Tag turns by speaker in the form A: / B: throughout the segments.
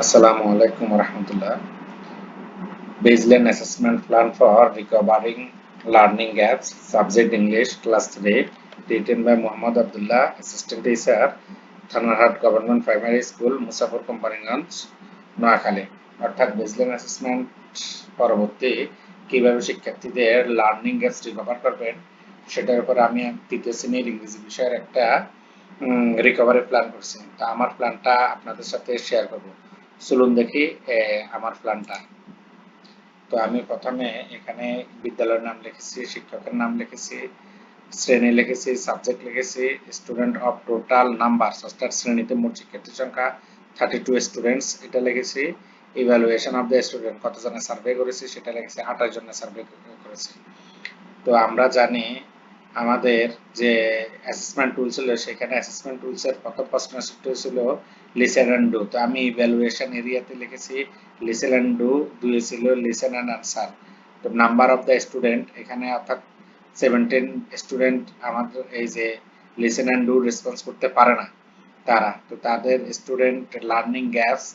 A: Assalamu alaikum warahmatullah. Baseline assessment plan for recovering learning gaps, subject English, class 3, written by Muhammad Abdullah, assistant teacher, Thanarhat Government Primary School, Musafur Companyganj, Noakhali অর্থাৎ baseline assessment পরবর্তী কীভাবে শিক্ষার্থীদের learning gaps recover করবেন সেটার উপর আমি তৃতীয় শ্রেণির ইংরেজি বিষয়ের একটা রিকভারি প্ল্যান করছি তা আমার প্ল্যানটা আপনাদের সাথে শেয়ার করব চলুন দেখি আমার প্ল্যানটা তো আমি প্রথমে এখানে বিদ্যালয়ের নাম লিখেছি, শিক্ষকের নাম লিখেছি, শ্রেণি লিখেছি সাবজেক্ট লিখেছি স্টুডেন্ট অফ টোটাল নাম্বার অর্থাৎ শ্রেণীতে মোট শিক্ষার্থীর সংখ্যা থার্টি টু স্টুডেন্টস এটা লিখেছি। ইভ্যালুয়েশন অফ দ্য স্টুডেন্ট কতজনের সার্ভে করেছি, সেটা লিখেছি, আঠাশ জনের সার্ভে করেছি। তো আমরা জানি আমাদের যে অ্যাসেসমেন্ট টুল ছিল, সেখানে অ্যাসেসমেন্ট টুলসের প্রথম প্রশ্ন ছিল লিসেন তো আমি ভ্যালুয়েশন এরিয়াতে লিখেছি লিসেন অ্যান্ড ডু দুই ছিল লিসেন অ্যান্ড আনসার তো নাম্বার অফ দ্য স্টুডেন্ট এখানে অর্থাৎ সেভেন্টিন স্টুডেন্ট আমাদের এই যে লিসেন অ্যান্ড ডু রেসপন্স করতে পারে না তারা। তো তাদের student learning gaps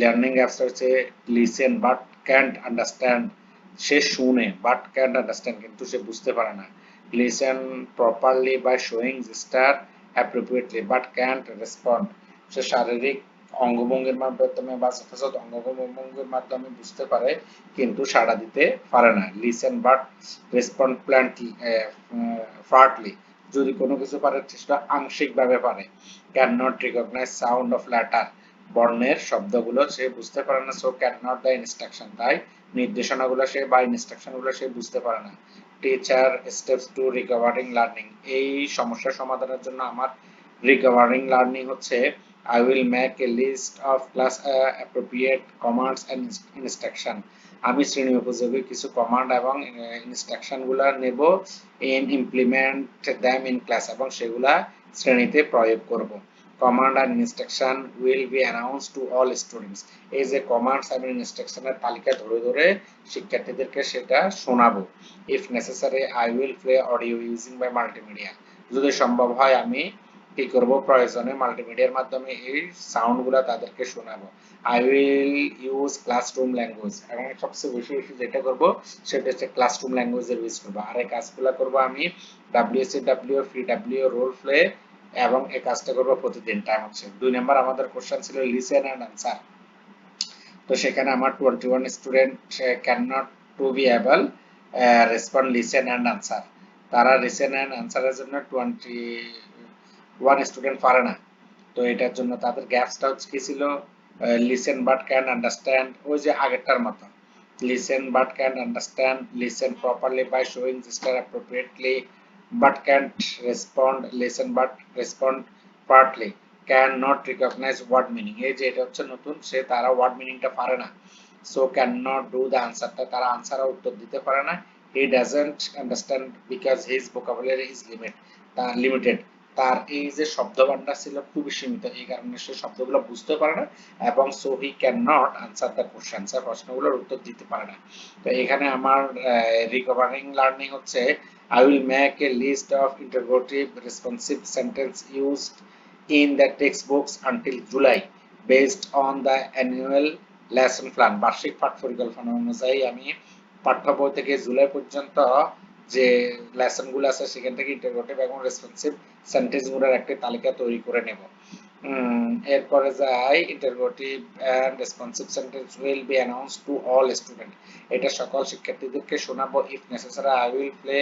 A: learning gaps হচ্ছে লিসেন বাট ক্যান্ট আন্ডারস্ট্যান্ড সে শুনে বাট ক্যান্ট আন্ডারস্ট্যান্ড কিন্তু সে বুঝতে পারে না। Listen properly by showing gesture appropriately but can't respond সে শারীরিক অঙ্গভঙ্গির মাধ্যমে বা যথাযথ অঙ্গভঙ্গির মাধ্যমে বুঝতে পারে, কিন্তু সাড়া দিতে পারে না। Listen but respond partly partly যদি কোনো কিছু পারে, সেটা আংশিকভাবে পারে। Can not recognize sound of letter বর্ণের শব্দগুলো সে বুঝতে পারে না so can not the instruction তাই নির্দেশনাগুলো সে বা ইনস্ট্রাকশনগুলো সে বুঝতে পারে না। Teacher steps to recovering learning এই সমস্যা সমাধানের জন্য আমার রিকভারিং লার্নিং হচ্ছে I will make a list of class uh, appropriate commands and instruction. আমি শ্রেণি উপযোগী কিছু কমান্ড এবং ইনস্ট্রাকশনগুলা নেব in implement them in class এবং সেগুলা শ্রেণীতে প্রয়োগ করব। Command and instruction will be announce to all students এই যে কমান্ডস এবং ইনস্ট্রাকশনের তালিকা ধরে ধরে শিক্ষার্থীদেরকে সেটা শোনাবো। If necessary I will play audio using by multimedia যদি সম্ভব হয় আমি কি করব প্রয়োজনে মাল্টিমিডিয়ার মাধ্যমে এই সাউন্ডগুলো তাদেরকে শোনাবো। I will use classroom language এবং সবচেয়ে বেশি বেশি যেটা করব সেটা হচ্ছে ক্লাসরুম ল্যাঙ্গুয়েজের ইউজ করব। আর এই কাজগুলো করব আমি WC W free W role play এবং এই কাজটা করব প্রতিদিন। টাইম হচ্ছে দুই নাম্বার আমাদের কোশ্চেন ছিল লিসেন অ্যান্ড আনসার তো সেখানে আমার twenty one student can not to be able respond listen and answer তারা লিসেন অ্যান্ড আনসারের জন্য টোয়েন্টি ওয়ান স্টুডেন্ট পারে না। তো এটার জন্য তাদের গ্যাপসটা হচ্ছে কি ছিল লিসেন বাট ক্যান আন্ডারস্ট্যান্ড ওই যে আগেরটার মতো। Listen but can understand listen properly by showing gesture appropriately but can't respond listen but respond partly can not recognize word meaning এই যে এটা হচ্ছে নতুন, সে তারা ওয়ার্ড মিনিংটা পারে না। So can not do the আনসারটা তারা আনসার উত্তর দিতে পারে না। He doesn't understand because his vocabulary is limit limited তার এই যে শব্দ ভান্ডার ছিল খুবই সীমিত, এই কারণে সে শব্দগুলো বুঝতে পারে না এবং so he can not answer the question sir প্রশ্নগুলোর উত্তর দিতে পারে না। তো এখানে আমার রিকভারিং লার্নিং হচ্ছে I will make a list of interrogative responsive sentence used in the text books until July based on the annual lesson plan বার্ষিক পাঠ পরিকল্পনা অনুযায়ী আমি পাঠ্য বই থেকে জুলাই পর্যন্ত যে লেসনগুলো আছে সেখান থেকে ইন্টারোগেটিভ এবং রেসপন্সিভ সেন্টেন্সগুলোর একটি তালিকা তৈরি করে নেব। এরপরে যাই interrogative and responsive sentence will be announce to all student এটা সকল শিক্ষার্থীদেরকে শোনাবো। If necessary I will play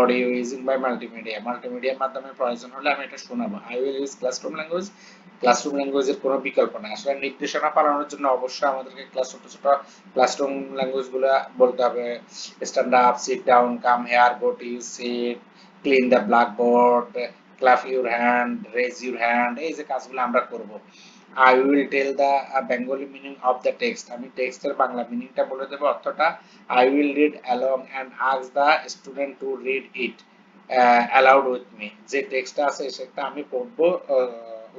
A: audio using by multimedia মাল্টিমিডিয়ার মাধ্যমে প্রয়োজন হলে আমি এটা শোনাবো। I will use classroom language classroom ল্যাঙ্গুয়েজের কোনো বিকল্প নাই। আসলে নির্দেশনা পালনের জন্য অবশ্যই আমাদেরকে ক্লাস ছোট ছোট ক্লাসরুম ল্যাঙ্গুয়েজগুলো বলতে হবে। Stand up sit down come here go to you seat clean the blackboard clap your hand raise your hand এই যে কাজগুলো আমরা করব। I will tell the Bengali meaning of the text আমি টেক্সটের বাংলা মিনিংটা বলে দেবো অর্থটা I will read along and ask the student to read it aloud with me যে টেক্সটটা আছে সেটা আমি পড়ব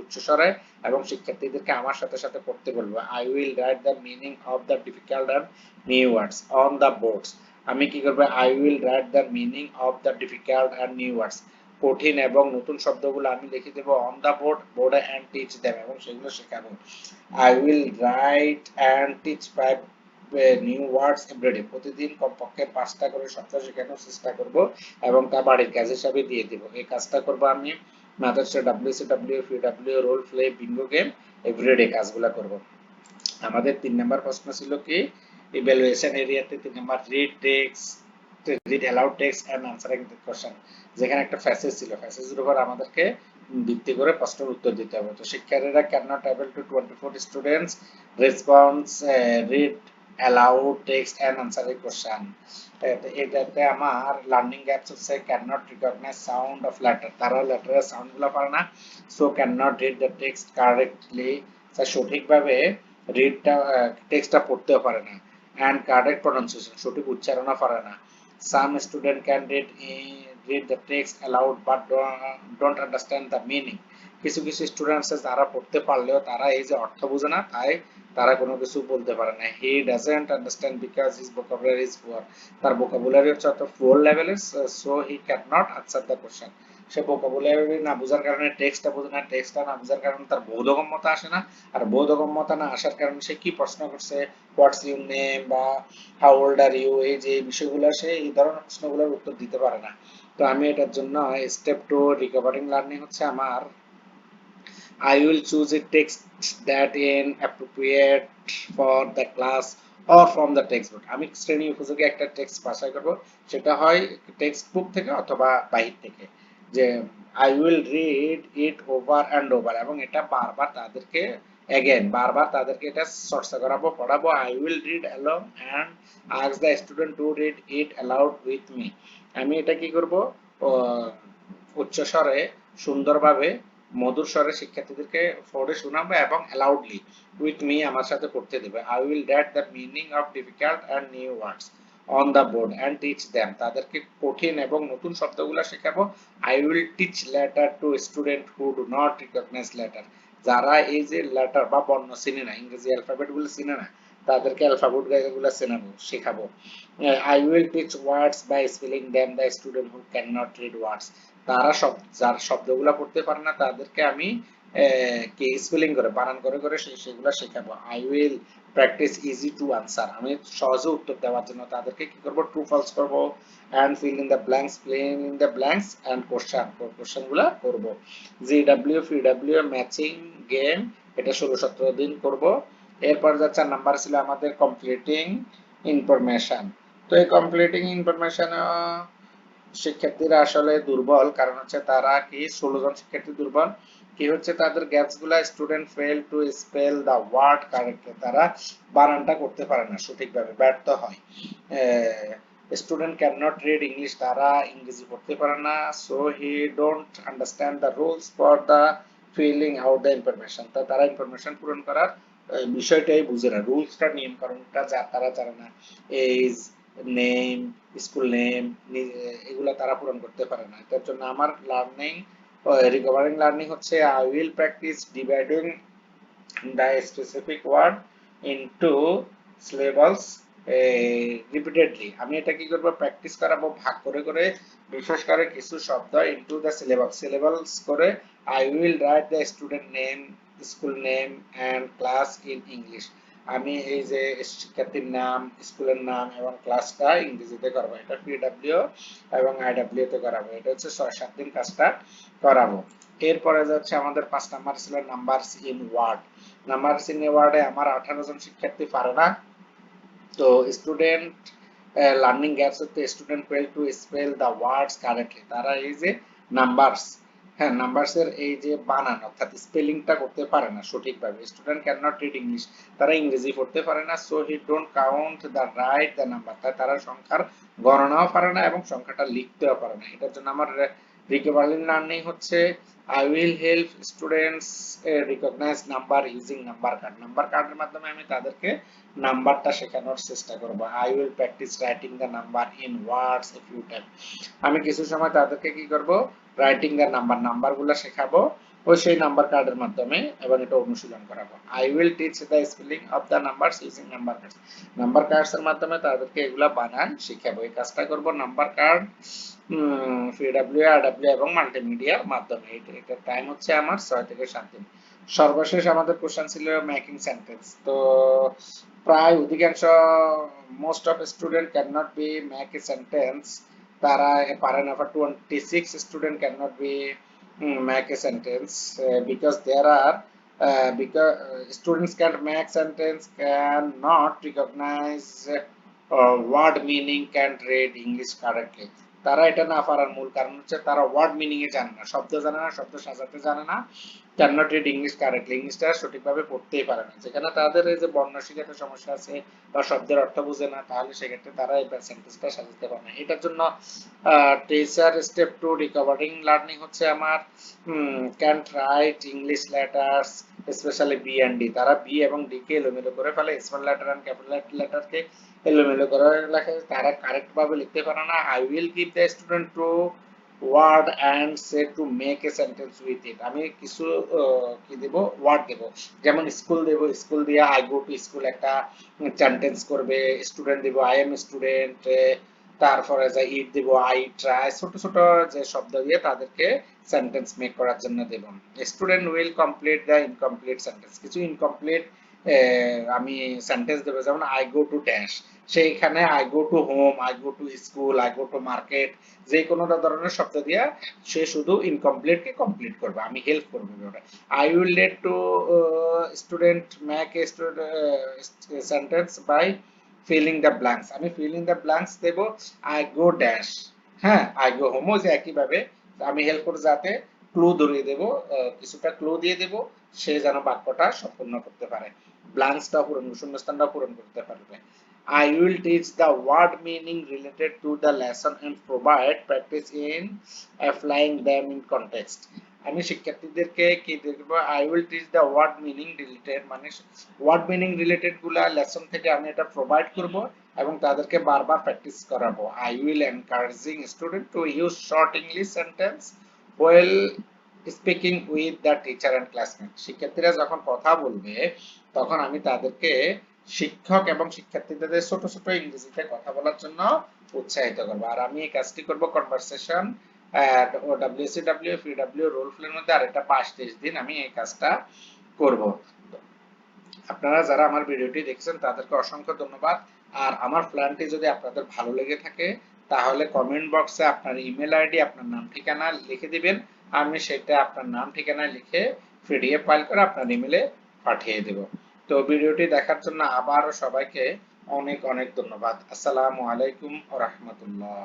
A: উচ্চস্বরে এবং শিক্ষার্থীদেরকে আমার সাথে সাথে পড়তে বলব। I will write the meaning of the difficult and new words on the boards আমি কি করব? I will write the meaning of the difficult and new words কঠিন এবং নতুন শব্দগুলো আমি লিখে দেবো অন দা বোর্ড বোর্ডে অ্যান্ড টিচ দেব এবং সেগুলো শেখাবো। I will write and teach five new words every day প্রতিদিন কমপক্ষে পাঁচটা করে শব্দ শেখানোর চেষ্টা করব এবং তা বাড়ির কাজ হিসাবে দিয়ে দিব। এই কাজটা করব আমি W P W role play, bingo game everyday কাজগুলো করব। আমাদের তিন নাম্বার প্রশ্ন ছিল কি? ইভ্যালুয়েশন এরিয়াতে তিন number read text read aloud text and answering the যেখানে একটা ফ্যাসেজ ছিল। ফ্যাসেজের উপর আমাদেরকে ভিত্তি করে প্রশ্নের উত্তর দিতে হবে। তো শিক্ষার্থীরা can not able to 24 students response read aloud text and answering question এটাতে আমার লার্নিং গ্যাপস হচ্ছে can not recognise sound of letter তারা লেটারের সাউন্ডগুলো পারে না so can not read the text correctly সঠিকভাবে রিডটা টেক্সটটা পড়তেও পারে না। অ্যান্ড কারেক্ট প্রনাউন্সিয়েশন সঠিক উচ্চারণও পারে না। Some student read eh, read the text aloud but don't, don't understand the meaning. কিছু কিছু স্টুডেন্টস তারা পড়তে পারলেও তারা এই যে অর্থ বোঝে না তাই তারা কোনো কিছু বলতে পারে না। He doesn't understand because his vocabulary is poor তার ভোকাবুলারি হচ্ছে অত পুয়ার লেভেলের so he can not answer the question say vocabulary না বোঝার কারণে টেক্সটটা বোঝে না টেক্সটটা না বোঝার কারণে তার বোধগম্যতা আসে না আর বোধগম্যতা না আসার কারণে সে কি প্রশ্ন করছে হোয়াটস ইউর নেম বা হাউ ওল্ড আর ইউ এই যে বিষয়গুলো সে এই ধরনের প্রশ্নগুলোর উত্তর দিতে পারে না। তো আমি এটার জন্য স্টেপ টু রিকভারিং লার্নিং হচ্ছে আমার। I will choose a text that in appropriate for the class or from the textbook. আমি শ্রেণি উপযোগী একটা টেক্সট বাছাই করব। সেটা হয় টেক্সট বুক থেকে অথবা বাহির থেকে। যে I will read it over and over এবং এটা বারবার তাদেরকে অ্যাগেন বারবার তাদেরকে এটা চর্চা করাবো, পড়াবো I will read along and ask the student to read it aloud with me আমি এটা কি করব? উচ্চ স্বরে, সুন্দরভাবে, মধুর স্বরে শিক্ষার্থীদেরকে পড়ে শোনাবো এবং অ্যালাউডলি উইথ মি আমার সাথে পড়তে দেবে। I will that the meaning of difficult and new words on the board and teach them তাদেরকে কঠিন এবং নতুন শব্দগুলো শেখাবো। I will teach letter to student who do not recognise letter যারা এই যে লেটার বা বর্ণ চিনে না, ইংরেজি অ্যালফাবেটগুলো চিনে না, তাদেরকে অ্যালফাবেটগুলো চেনাবো, শেখাবো। I will teach words by spelling them the student who can not read words তারা সব, যার শব্দগুলো পড়তে পারে না, তাদেরকে আমি কে স্পেলিং করে, বানান করে করে সেগুলো শেখাবো। I will practise easy to answer আমি সহজে উত্তর দেওয়ার জন্য তাদেরকে কি করব? ট্রু ফলস করব and fill in the blanks fill in the blanks and question কোশ্চেনগুলো করব। G W P W matching game এটা ষোলো সতেরো দিন করব। এরপর যা চার নাম্বার ছিল আমাদের কমপ্লিটিং ইনফরমেশন তো এই কমপ্লিটিং ইনফরমেশন শিক্ষার্থীরা আসলে দুর্বল, কারণ হচ্ছে তারা কি ষোলো জন শিক্ষার্থী দুর্বল? কি হচ্ছে? তাদের গ্যাপসগুলা student fail to spell the word correctly তারা বানানটা করতে পারে না, সঠিকভাবে ব্যর্থ হয়। Student can not read English তারা ইংরেজি পড়তে পারে না so he don't understand the rules for the filling out the information তা তারা ইনফরমেশন পূরণ করার বিষয়টাই বুঝে না। রুলসটা নিয়মকানুনটা যা তারা জানে না এজ নেম স্কুল নেম এগুলো তারা পূরণ করতে পারে না। এটার জন্য আমার লার্নিং রিকভারিং লার্নিং হচ্ছে I will practise dividing the specific word into syllabus repeatedly আমি এটা কি করব? প্র্যাকটিস করাবো, ভাগ করে করে, বিশেষ করে কিছু শব্দ ইনটু দ্য সিলেবাস সিলেবাস করে I will write the student name school name and class in English আমি এই যে শিক্ষার্থীর নাম, স্কুলের নাম এবং ক্লাসটা ইংরেজিতে করব। এটা পিডাব্লিউ এবং আইডাব্লিউ তে করাবো। এটা হচ্ছে ছয়, সাত দিন কাজটা করাবো। এরপরে যাচ্ছে আমাদের পাঁচ নাম্বার ছিল number in word number in ওয়ার্ডে আমার আঠারো জন শিক্ষার্থী পারে না। তো স্টুডেন্ট লার্নিং গ্যাপস হচ্ছে student fail to spell the words correctly তারা এই যে নাম্বারস হ্যাঁ নাম্বারস এর এই যে বানান, অর্থাৎ স্পেলিংটা করতে পারে না সঠিকভাবে। Student can not read English তারা ইংরেজি পড়তে পারে না so he don't count the write the number তাই তারা সংখ্যার গণনাও পারে না এবং সংখ্যাটা লিখতেও পারে না। এটার জন্য আমার রিকভারি লার্নিং হচ্ছে I will help students recognise number using number card number কার্ডের মাধ্যমে আমি তাদেরকে নাম্বারটা শেখানোর চেষ্টা করব। I will practise writing the number in words a few time আমি কিছু সময় তাদেরকে কি করব? রাইটিং দ্য নাম্বার নাম্বারগুলো শেখাবো। ওই সেই নাম্বার কার্ডের মাধ্যমে এবং এটা অনুশীলন করাবো। I will teach the spelling of the numbers using number cards number cards এর মাধ্যমে তাদেরকে এগুলা বানান, শিখাবো। এই কাজটা করব নাম্বার কার্ড পিডব্লিউ আরডব্লিউ এবং মাল্টিমিডিয়ার মাধ্যমে। এটা টাইম হচ্ছে আমার ছয় থেকে সাত দিন। সর্বশেষ আমাদের কোশ্চেন ছিল মেকিং সেন্টেন্স তো প্রায় অধিকাংশ most of student can not be make a sentence তারা পারে না। Twenty six student can not be make a sentence uh, because there are uh, because uh, students can make sentence cannot recognize uh, word meaning can read english correctly তারা এটা না পারার মূল কারণ হচ্ছে তারা ওয়ার্ড মিনিং এ জানে না, শব্দ জানে না, শব্দ সাজাতে জানে না। Can not read English correctly ইংলিশটা সঠিকভাবে পড়তেই পারে না। যেখানে তাদের এই যে বর্ণ শিখাতে সমস্যা আছে বা শব্দের অর্থ বুঝে না, তাহলে সেক্ষেত্রে তারা এই সেন্টেন্সটা সাজাতে পারে না। এটার জন্য teacher step to recovering learning হচ্ছে আমার can write English letters specially B and D তারা বি এবং ডি কে এলোমেলো করে ফেলে। স্মল লেটার অ্যান্ড ক্যাপিটাল লেটারকে এলোমেলো করে লেখে তারা কারেক্ট ভাবে লিখতে পারে না। I will give the student two word and say to make a sentence with it আমি কিছু কি দেব? ওয়ার্ড দেব। যেমন স্কুল দেব স্কুল দিয়ে আই গো টু স্কুল একটা সেন্টেন্স করবে স্টুডেন্ট দেব আই এম স্টুডেন্ট তারপরে যে ইট দেব আই ট্রাই ছোট ছোট যে শব্দ দিয়ে তাদেরকে সেন্টেন্স মেক করার জন্য দেব। Student will complete the incomplete sentence কিছু ইনকমপ্লিট আমি সেন্টেন্স দেবো, যেমন আই গো টু ড্যাশ সেইখানে I go to home I go to school I go to market যে কোনো ধরনের শব্দ দিয়া সে শুধু ইনকমপ্লিট কে কমপ্লিট করবে। আমি হেল্প করব ওটা I will let to student a sentence by filling the blanks আমি ফিলিং দ্য ব্ল্যাঙ্কস দেব আই গো ড্যাশ হ্যাঁ আই গো হোমও যে একইভাবে আমি হেল্প করব, যাতে ক্লু ধরিয়ে দেব কিছুটা ক্লু দিয়ে দেব, সে যেন বাক্যটা সম্পূর্ণ করতে পারে। ব্ল্যাঙ্কসটা পূরণ শূন্যস্থানটা পূরণ করতে পারবে। I will teach the word meaning related to the lesson and provide practice in applying them in context. আমি শিক্ষার্থীদেরকে কি দেখব I will teach the word meaning related মানে ওয়ার্ড মিনিং রিলেটেডগুলা লেসন থেকে আমি এটা প্রোভাইড করব এবং তাদেরকে বারবার প্র্যাকটিস করাবো। I will encouraging student to use short English sentence well speaking with the teacher and classmate শিক্ষার্থীরা যখন কথা বলবে তখন আমি তাদেরকে শিক্ষক এবং শিক্ষার্থীদের ছোট ছোট ইংরেজিতে কথা বলার জন্য উৎসাহিত করব। আর আমি এই কাজটি করব কনভারসেশন আপনার ইমেল আইডি আপনার নাম, ঠিকানা লিখে দিবেন। আমি সেটা আপনার নাম ঠিকানা লিখে পিডিএফ ফাইল করে আপনার ইমেলে পাঠিয়ে দেব। তো ভিডিওটি দেখার জন্য আবারও সবাইকে অনেক অনেক ধন্যবাদ। আসসালামু আলাইকুম রহমতুল্লাহ।